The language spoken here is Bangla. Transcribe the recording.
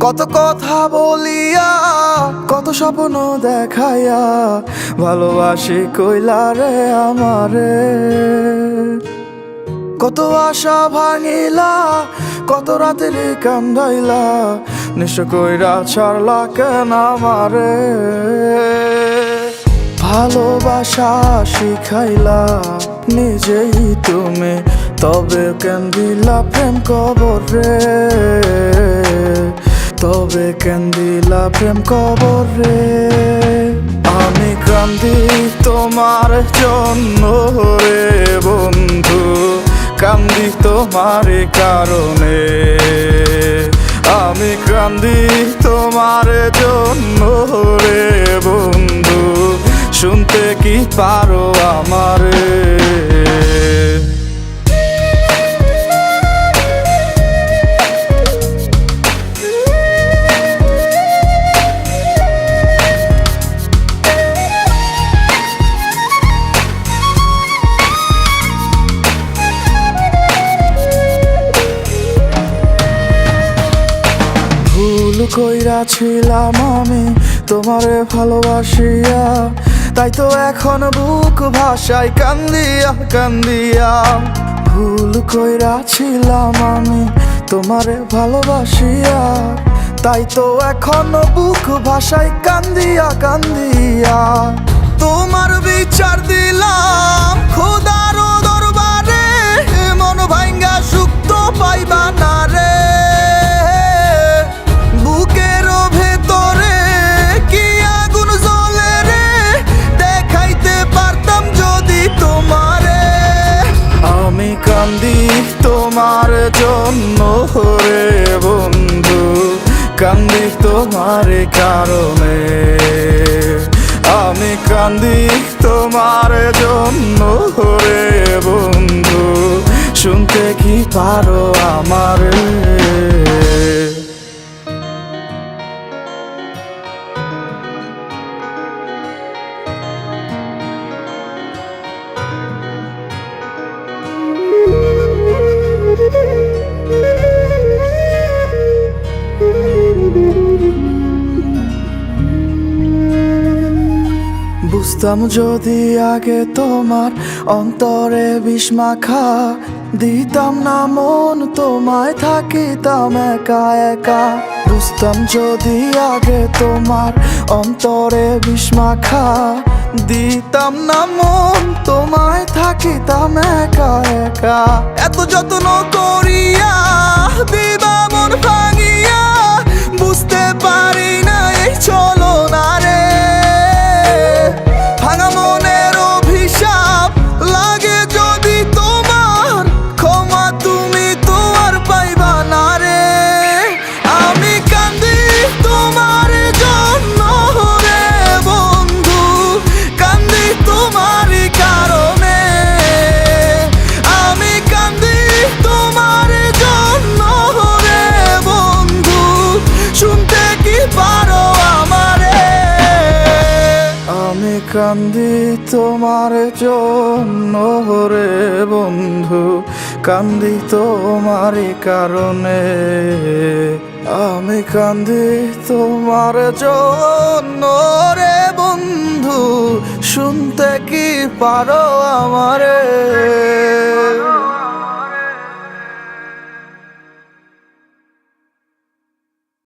কত কথা বলিয়া, কত স্বপ্ন দেখাইয়া, ভালোবাসি কইলা রে আমারে। কত আশা ভাঙিলা, কত রাতের কান্দাইলা নিশ্চয় কইরা ছাড়লা কেন আমারে? ভালোবাসা শিখাইলা নিজেই তুমি, তবে কেন দিলা প্রেম কবর? রে তবে কেন দিলা প্রেম কবর রে আমি কান্দি তোমার জন্য রে বন্ধু কান্দি তোমার কারণে। আমি কান্দি তোমার জন্য রে বন্ধু, শুনতে কি পারো আমারে? ভুল কইরাছিলাম আমি, তোমারে ভালোবাসিয়া। তাই তো এখন বুক ভাষায় কান্দিয়া কান্দিয়া। ভুল কইরাছিলাম আমি, তোমারে ভালোবাসিয়া। তাই তো এখন বুক ভাষায় কান্দিয়া কান্দিয়া। তোমার বিচার দিলাম খোদারও কান্দি তোমার জন্য হরে বন্ধু, কান্দি তোমার কারণে। আমি কান্দি তোমার জন্য হরে বন্ধু, শুনতে কি পারো আমারে? বুঝতাম যদি আগে তোমার অন্তরে বিস্মাখা দিতাম না মন, তোমায় থাকিতাম একা একা। বুঝতাম যদি আগে তোমার অন্তরে বিস্মাখা দিতাম না মন, তোমায় থাকিতাম একা একা। এত যত্ন করিয়া দিবা মন ভাঙিয়া কান্দি তোমার জন্য হরে বন্ধু, কান্দি তোমার কারণে। আমি কান্দি তোমার জন্য রে বন্ধু, শুনতে কি পারো আমারে?